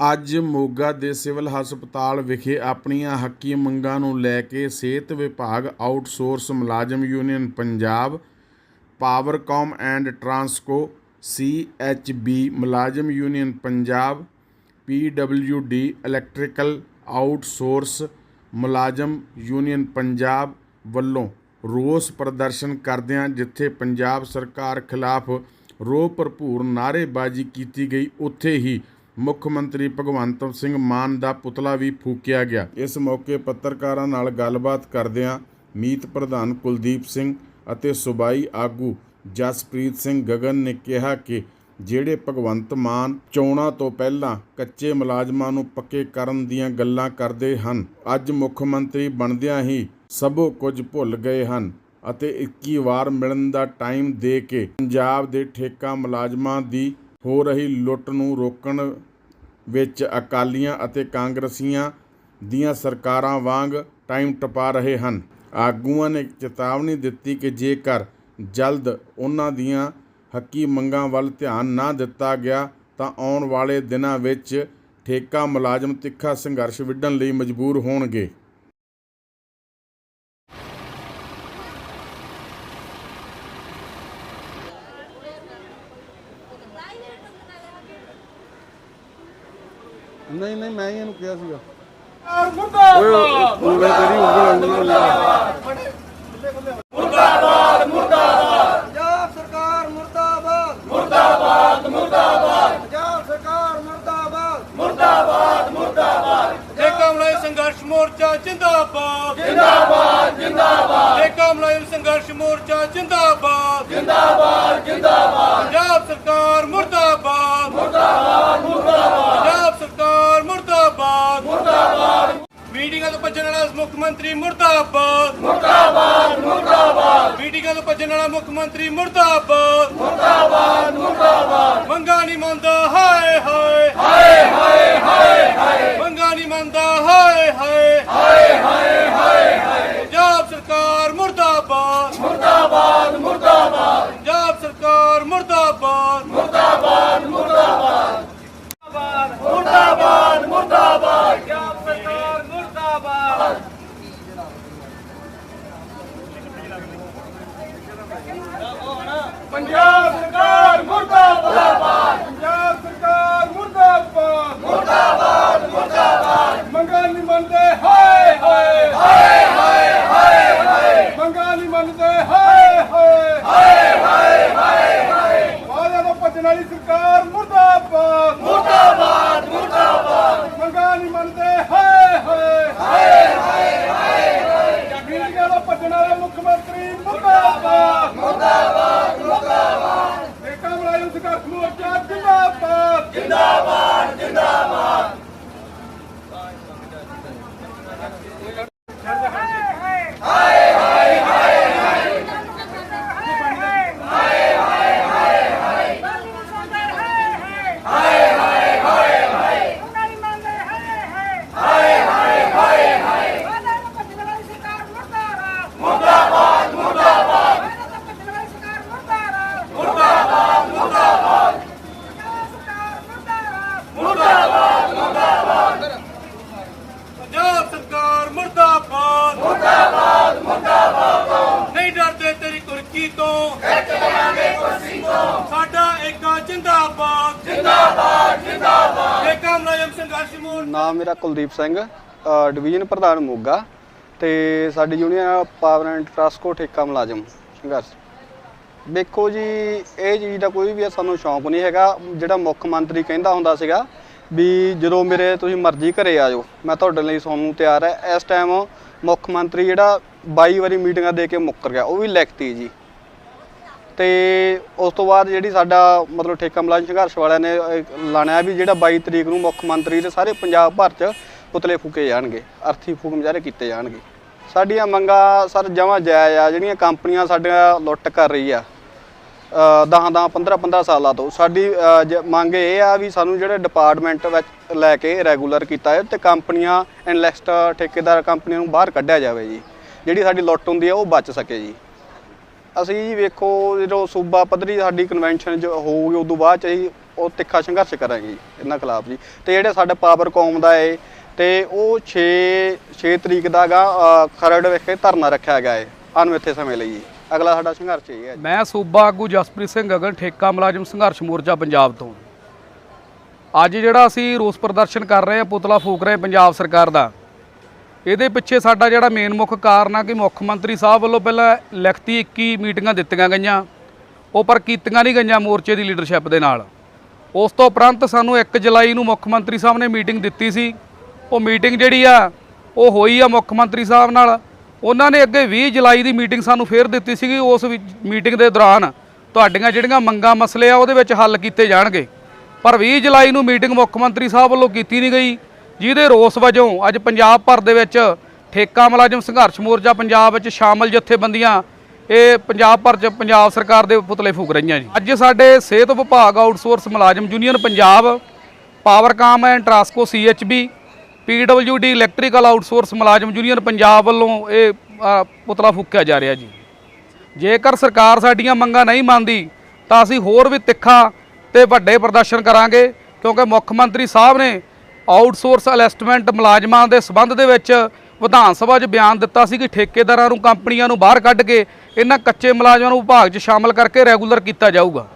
ਅੱਜ ਮੋਗਾ ਦੇ ਸਿਵਲ ਹਸਪਤਾਲ ਵਿਖੇ ਆਪਣੀਆਂ ਹੱਕੀ ਮੰਗਾਂ ਨੂੰ ਲੈ ਕੇ ਸਿਹਤ ਵਿਭਾਗ ਆਊਟਸੋਰਸ ਮੁਲਾਜ਼ਮ union Punjab, Powercom and Transco CHB ਮੁਲਾਜ਼ਮ union Punjab PWD electrical outsource ਮੁਲਾਜ਼ਮ ਯੂਨੀਅਨ ਪੰਜਾਬ ਵੱਲੋਂ ਰੋਸ ਪ੍ਰਦਰਸ਼ਨ ਕਰਦਿਆਂ ਜਿੱਥੇ ਪੰਜਾਬ ਸਰਕਾਰ ਖਿਲਾਫ ਰੋਹ ਭਰਪੂਰ ਨਾਅਰੇਬਾਜ਼ੀ ਕੀਤੀ ਗਈ, ਉੱਥੇ ਹੀ ਮੁੱਖ ਮੰਤਰੀ ਭਗਵੰਤ ਸਿੰਘ ਮਾਨ ਦਾ ਪੁਤਲਾ ਵੀ ਫੂਕਿਆ ਗਿਆ। ਇਸ ਮੌਕੇ ਪੱਤਰਕਾਰਾਂ ਨਾਲ ਗੱਲਬਾਤ ਕਰਦਿਆਂ ਮੀਤ ਪ੍ਰਧਾਨ ਕੁਲਦੀਪ ਸਿੰਘ ਅਤੇ ਸੁਬਾਈ ਆਗੂ ਜਸਪ੍ਰੀਤ ਸਿੰਘ ਗਗਨ ਨੇ ਕਿਹਾ ਕਿ ਜਿਹੜੇ ਭਗਵੰਤ ਮਾਨ ਚੋਣਾਂ ਤੋਂ ਪਹਿਲਾਂ ਕੱਚੇ ਮੁਲਾਜ਼ਮਾਂ ਨੂੰ ਪੱਕੇ ਕਰਨ ਦੀਆਂ ਗੱਲਾਂ ਕਰਦੇ ਹਨ, ਅੱਜ ਮੁੱਖ ਮੰਤਰੀ ਬਣਦਿਆਂ ਹੀ ਸਭੋ ਕੁਝ ਭੁੱਲ ਗਏ ਹਨ ਅਤੇ 21 ਵਾਰ ਮਿਲਣ ਦਾ ਟਾਈਮ ਦੇ ਕੇ ਪੰਜਾਬ ਦੇ ਠੇਕਾ ਮੁਲਾਜ਼ਮਾਂ ਦੀ ਹੋ ਰਹੀ ਲੁੱਟ ਨੂੰ ਰੋਕਣ ਵਿੱਚ ਅਕਾਲੀਆਂ ਅਤੇ ਕਾਂਗਰਸੀਆਂ ਦੀਆਂ ਸਰਕਾਰਾਂ ਵਾਂਗ ਟਾਈਮ ਟਪਾ ਰਹੇ ਹਨ। ਆਗੂਆਂ ਨੇ ਚੇਤਾਵਨੀ ਦਿੱਤੀ ਕਿ ਜੇਕਰ ਜਲਦ ਉਹਨਾਂ ਦੀਆਂ ਹੱਕੀ ਮੰਗਾਂ ਵੱਲ ਧਿਆਨ ਨਾ ਦਿੱਤਾ ਗਿਆ, ਤਾਂ ਆਉਣ ਵਾਲੇ ਦਿਨਾਂ ਵਿੱਚ ਠੇਕਾ ਮੁਲਾਜ਼ਮ ਤਿੱਖਾ ਸੰਘਰਸ਼ ਵਿੱਢਣ ਲਈ ਮਜਬੂਰ ਹੋਣਗੇ। ਨਹੀਂ ਨਹੀਂ ਮੈਂ ਹੀ ਇਹਨੂੰ ਕਿਹਾ ਸੀਗਾ। ਮੁਰਦਾਬਾਦ ਓਏ ਉਂਗਲ ਤੇਰੀ ਉਂਗਲ ਉਂਗਲ ਪੰਜਾਬ ਸਰਕਾਰ ਮੁਰਦਾਬਾਦ। ਮੁਰਦਾਬਾਦ ਮੁਰਦਾਬਾਦ। ਪੰਜਾਬ ਸਰਕਾਰ ਮੁਰਦਾਬਾਦ। ਮੁਰਦਾਬਾਦ ਮੁਰਦਾਬਾਦ। ਠੇਕਾ ਮੁਲਾਜ਼ਮ ਸੰਘਰਸ਼ ਮੋਰਚਾ ਜਿੰਦਾਬਾਦ। ਜਿੰਦਾਬਾਦ ਜਿੰਦਾਬਾਦ। ਸੰਘਰਸ਼ ਮੋਰਚਾ ਜਿੰਦਾਬਾਦ। ਜਿੰਦਾਬਾਦ ਜਿੰਦਾਬਾਦ। ਪੰਜਾਬ ਸਰਕਾਰ ਮੁਰਦਾਬਾਦ। ਮੀਟਿੰਗਾਂ ਤੋਂ ਭੱਜਣ ਵਾਲਾ ਮੁੱਖ ਮੰਤਰੀ ਮੁਰਦਾਬਾਦ। ਮੀਟਿੰਗਾਂ ਤੋਂ ਭੱਜਣ ਵਾਲਾ ਮੁੱਖ ਮੰਤਰੀ ਮੁਰਦਾਬਾਦ। ਮੁਰਦਾਬਾਦ ਮੁਰਦਾਬਾਦ। ਮੰਗਾ ਨਹੀਂ ਮੰਨਦਾ ਹਾਏ ਹਾਏ ਹਾਏ ਹਾਏ ਹਾਏ ਮੰਗਾ ਨਹੀਂ ਮੰਨਦਾ ਹਾਏ ਹਾਏ ਹਾਏ ਹਾਏ ਹਾਏ ਪੰਜਾਬ ਸਰਕਾਰ ਮੁਰਦਾਬਾਦ ਮੁਰਦਾਬਾਦ ਮੁਰਦਾਬਾਦ ਪੰਜਾਬ ਸਰਕਾਰ ਮੁਰਦਾਬਾਦ ਮੁਰਦਾਬਾਦ ਮੁਰਦਾਬਾਦ ਮੁਰਦਾਬਾਦ ਮੁਰਦਾਬਾਦ ਪੰਜਾਬ ਸਰਕਾਰ ਮੁਰਦਾਬਾਦ ਪੰਜਾਬ ਸਰਕਾਰ ਮੁਰਦਾਬਾਦ ਪੰਜਾਬ ਸਰਕਾਰ ਮੁਰਦਾਬਾਦ ਮੁਰਦਾਬਾਦ ਮੁਰਦਾਬਾਦ ਮੰਗਾ ਨਹੀਂ ਮੰਨਦੇ ਹਾਏ ਹਾਏ ਹਾਏ ਹਾਏ ਹਾਏ ਹਾਏ ਮੰਗਾ ਨਹੀਂ ਮੰਨਦੇ ਹਾਏ ਹਾਏ ਹਾਏ ਹਾਏ ਹਾਏ ਹਾਏ ਵਾਲਿਆਂ ਤੋਂ ਭੱਜਣ ਵਾਲੀ ਸਰਕਾਰ ਮੁਰਦਾਬਾਦ ਮੁਰਦਾਬਾਦ ਮੁਰਦਾਬਾਦ ਮੰਗਾ ਨਹੀਂ ਮੰਨਦੇ ਹਾਏ ਹਾਏ ਹਾਏ ਹਾਏ ਹਾਏ ਮੀਡੀਆ ਤੋਂ ਭੱਜਣ ਵਾਲੇ ਮੁੱਖ ਮੰਤਰੀ ਮੁਰਦਾਬਾਦ ਮੁਰਦਾਬਾਦ ਮੁਰਦਾਬਾਦ ਠੇਕਾ ਮੁਲਾਜ਼ਮ ਸੰਘਰਸ਼ ਮੋਰਚਾ ਜਿੰਦਾਬਾਦ ਜਿੰਦਾਬਾਦ ਜਿੰਦਾਬਾਦ ਮੁਰਦਾਬਾਦ ਮੁਰਦਾਬਾਦ ਸਰਕਾਰ ਮੁਰਦਾਬਾਦ ਮੁਰਦਾਬਾਦ ਮੁਰਦਾਬਾਦ ਸਰਕਾਰ ਮੁਰਦਾਬਾਦ ਪੰਜਾਬ ਸਰਕਾਰ ਮੁਰਦਾਬਾਦ ਮੁਰਦਾਬਾਦ ਮੁਰਦਾਬਾਦ ਨਹੀਂ ਡਰਦੇ ਤੇਰੀ ਕੁਰਕੀ ਤੋਂ ਖਿੱਚ ਲਵਾਂਗੇ ਕੁਰਸੀ ਤੋਂ ਸਾਡਾ ਏਕਾ ਜਿੰਦਾਬਾਦ। ਜਿੰਦਾਬਾਦ ਜਿੰਦਾਬਾਦ ਠੇਕਾ ਮੁਲਾਜ਼ਮ ਸੰਘਰਸ਼ ਮੋਰਚਾ। ਨਾਮ ਮੇਰਾ ਕੁਲਦੀਪ ਸਿੰਘ ਡਿਵੀਜ਼ਨ ਪ੍ਰਧਾਨ ਮੋਗਾ ਤੇ ਸਾਡੀ ਯੂਨੀਅਨ ਪਾਵਰ ਐਂਡ ਟਰਾਂਸਕੋ ਠੇਕਾ ਮੁਲਾਜ਼ਮ ਸੰਘਰਸ਼। ਦੇਖੋ ਜੀ, ਇਹ ਚੀਜ਼ ਦਾ ਕੋਈ ਵੀ ਸਾਨੂੰ ਸ਼ੌਂਕ ਨਹੀਂ ਹੈਗਾ। ਜਿਹੜਾ ਮੁੱਖ ਮੰਤਰੀ ਕਹਿੰਦਾ ਹੁੰਦਾ ਸੀਗਾ ਵੀ ਜਦੋਂ ਮੇਰੇ ਤੁਸੀਂ ਮਰਜ਼ੀ ਘਰੇ ਆ ਜਾਓ, ਮੈਂ ਤੁਹਾਡੇ ਲਈ ਸੌਣ ਨੂੰ ਤਿਆਰ ਹੈ ਇਸ ਟਾਈਮ ਮੁੱਖ ਮੰਤਰੀ ਜਿਹੜਾ 22 ਵਾਰੀ ਮੀਟਿੰਗਾਂ ਦੇ ਕੇ ਮੁੱਕਰ ਗਿਆ, ਉਹ ਵੀ ਲਿਖਤੀ ਜੀ। ਤੇ ਉਸ ਤੋਂ ਬਾਅਦ ਜਿਹੜੀ ਸਾਡਾ ਮਤਲਬ ਠੇਕਾ ਮੁਲਾਜ਼ਮ ਸੰਘਰਸ਼ ਵਾਲਿਆਂ ਨੇ ਅਹ, ਲਾਣਿਆ ਵੀ ਜਿਹੜਾ 22 ਤਰੀਕ ਨੂੰ ਮੁੱਖ ਮੰਤਰੀ ਦੇ ਸਾਰੇ ਪੰਜਾਬ ਭਰ 'ਚ ਪੁਤਲੇ ਫੂਕੇ ਜਾਣਗੇ ਅਰਥੀ ਫੂਕ ਮੁਜ਼ਾਹਰੇ ਕੀਤੇ ਜਾਣਗੇ। ਸਾਡੀਆਂ ਮੰਗਾਂ ਸਰ ਜਮਾਂ ਜਾਇਜ਼ ਆ ਜਿਹੜੀਆਂ ਕੰਪਨੀਆਂ ਸਾਡੀਆਂ ਲੁੱਟ ਕਰ ਰਹੀ ਆ 10 10 15 15 ਸਾਲਾਂ ਤੋਂ। ਸਾਡੀ ਜ- ਮੰਗ ਇਹ ਆ ਵੀ ਸਾਨੂੰ ਜਿਹੜੇ ਡਿਪਾਰਟਮੈਂਟ ਵਿੱਚ ਲੈ ਕੇ ਰੈਗੂਲਰ ਕੀਤਾ ਹੈ ਤੇ ਕੰਪਨੀਆਂ ਇਨਲੈਕਸਟ ਠੇਕੇਦਾਰ ਕੰਪਨੀਆਂ ਨੂੰ ਬਾਹਰ ਕੱਢਿਆ ਜਾਵੇ ਜੀ। ਜਿਹੜੀ ਸਾਡੀ ਲੁੱਟ ਹੁੰਦੀ ਆ ਉਹ ਬਚ ਸਕੇ ਜੀ। ਅਸੀਂ ਜੀ ਵੇਖੋ, ਜਦੋਂ ਸੂਬਾ ਪੱਧਰੀ ਸਾਡੀ ਕਨਵੈਨਸ਼ਨ ਜੋ ਹੋਊਗੀ ਤੋਂ ਬਾਅਦ ਚ ਅਸੀਂ ਉਹ ਤਿੱਖਾ ਸੰਘਰਸ਼ ਕਰਾਂਗੇ ਜੀ ਇਹਨਾਂ ਖਿਲਾਫ ਜੀ। ਤੇ ਜਿਹੜਾ ਸਾਡੇ ਪਾਵਰ ਕੌਮ ਦਾ ਏ, ਤੇ ਉਹ 6 6 ਤਰੀਕ ਦਾ ਗਾ ਖਰੜ ਵਿਖੇ ਧਰਨਾ ਰੱਖਿਆ ਗਿਆ ਏ ਅਣਮਿੱਥੇ ਸਮੇਂ ਲਈ ਜੀ। ਅਗਲਾ ਸਾਡਾ ਸੰਘਰਸ਼ ਇਹ ਹੈ ਮੈਂ ਸੂਬਾ ਆਗੂ ਜਸਪ੍ਰੀਤ ਸਿੰਘ ਗਗਨ ਠੇਕਾ ਮੁਲਾਜ਼ਮ ਸੰਘਰਸ਼ ਮੋਰਚਾ ਪੰਜਾਬ ਤੋਂ। ਅੱਜ ਜਿਹੜਾ ਅਸੀਂ ਰੋਸ ਪ੍ਰਦਰਸ਼ਨ ਕਰ ਰਹੇ ਹਾਂ, ਪੁਤਲਾ ਫੂਕ ਰਹੇ ਪੰਜਾਬ ਸਰਕਾਰ ਦਾ ਇਹਦੇ ਪਿੱਛੇ ਸਾਡਾ ਜਿਹੜਾ ਮੇਨ ਮੁੱਖ ਕਾਰਨ ਆ ਕਿ ਮੁੱਖ ਮੰਤਰੀ ਸਾਹਿਬ ਵੱਲੋਂ ਪਹਿਲਾਂ ਲਿਖਤੀ 21 ਮੀਟਿੰਗਾਂ ਦਿੱਤੀਆਂ ਗਈਆਂ। ਉਹ ਪਰ ਕੀਤੀਆਂ ਨਹੀਂ ਗਈਆਂ ਮੋਰਚੇ ਦੀ ਲੀਡਰਸ਼ਿਪ ਦੇ ਨਾਲ। ਉਸ ਤੋਂ ਉਪਰੰਤ ਸਾਨੂੰ 1 ਜੁਲਾਈ ਨੂੰ ਮੁੱਖ ਮੰਤਰੀ ਸਾਹਿਬ ਨੇ ਮੀਟਿੰਗ ਦਿੱਤੀ ਸੀ। ਉਹ ਮੀਟਿੰਗ ਜਿਹੜੀ ਆ, ਉਹ ਹੋਈ ਆ ਮੁੱਖ ਮੰਤਰੀ ਸਾਹਿਬ ਨਾਲ। ਉਹਨਾਂ ਨੇ ਅੱਗੇ 20 ਜੁਲਾਈ ਦੀ ਮੀਟਿੰਗ ਸਾਨੂੰ ਫੇਰ ਦਿੱਤੀ ਸੀਗੀ। ਉਸ ਮੀਟਿੰਗ ਦੇ ਦੌਰਾਨ ਤੁਹਾਡੀਆਂ ਜਿਹੜੀਆਂ ਮੰਗਾਂ ਮਸਲੇ ਆ, ਉਹਦੇ ਵਿੱਚ ਹੱਲ ਕੀਤੇ ਜਾਣਗੇ। ਪਰ 20 ਜੁਲਾਈ ਨੂੰ ਮੀਟਿੰਗ ਮੁੱਖ ਮੰਤਰੀ ਸਾਹਿਬ ਵੱਲੋਂ ਕੀਤੀ ਨਹੀਂ ਗਈ। ਜਿਹਦੇ ਰੋਸ ਵਜੋਂ ਅੱਜ ਪੰਜਾਬ ਭਰ ਦੇ ਵਿੱਚ ਠੇਕਾ ਮੁਲਾਜ਼ਮ ਸੰਘਰਸ਼ ਮੋਰਚਾ ਪੰਜਾਬ ਵਿੱਚ ਸ਼ਾਮਲ ਜਥੇਬੰਦੀਆਂ, ਇਹ ਪੰਜਾਬ ਭਰ ਚ ਪੰਜਾਬ ਸਰਕਾਰ ਦੇ ਪੁਤਲੇ ਫੂਕ ਰਹੀਆਂ ਜੀ। ਅੱਜ ਸਾਡੇ ਸਿਹਤ ਵਿਭਾਗ ਆਊਟਸੋਰਸ ਮੁਲਾਜ਼ਮ union Punjab Powercom and Transco CHB, PWD electrical outsource ਮੁਲਾਜ਼ਮ ਯੂਨੀਅਨ ਪੰਜਾਬ ਵੱਲੋਂ ਇਹ ਪੁਤਲਾ ਫੂਕਿਆ ਜਾ ਰਿਹਾ ਜੀ। ਜੇਕਰ ਸਰਕਾਰ ਸਾਡੀਆਂ ਮੰਗਾਂ ਨਹੀਂ ਮੰਨਦੀ, ਤਾਂ ਅਸੀਂ ਹੋਰ ਵੀ ਤਿੱਖਾ ਤੇ ਵੱਡੇ ਪ੍ਰਦਰਸ਼ਨ ਕਰਾਂਗੇ, ਕਿਉਂਕਿ ਮੁੱਖ ਮੰਤਰੀ ਸਾਹਿਬ ਨੇ ਆਊਟਸੋਰਸ ਅਲੈਸਟਮੈਂਟ ਮੁਲਾਜ਼ਮਾਂ ਦੇ ਸਬੰਧ ਦੇ ਵਿੱਚ ਵਿਧਾਨ ਸਭਾ 'ਚ ਬਿਆਨ ਦਿੱਤਾ ਸੀ ਕਿ ਠੇਕੇਦਾਰਾਂ ਨੂੰ ਕੰਪਨੀਆਂ ਨੂੰ ਬਾਹਰ ਕੱਢ ਕੇ ਇਹਨਾਂ ਕੱਚੇ ਮੁਲਾਜ਼ਮਾਂ ਨੂੰ ਵਿਭਾਗ 'ਚ ਸ਼ਾਮਲ ਕਰਕੇ ਰੈਗੂਲਰ ਕੀਤਾ ਜਾਊਗਾ।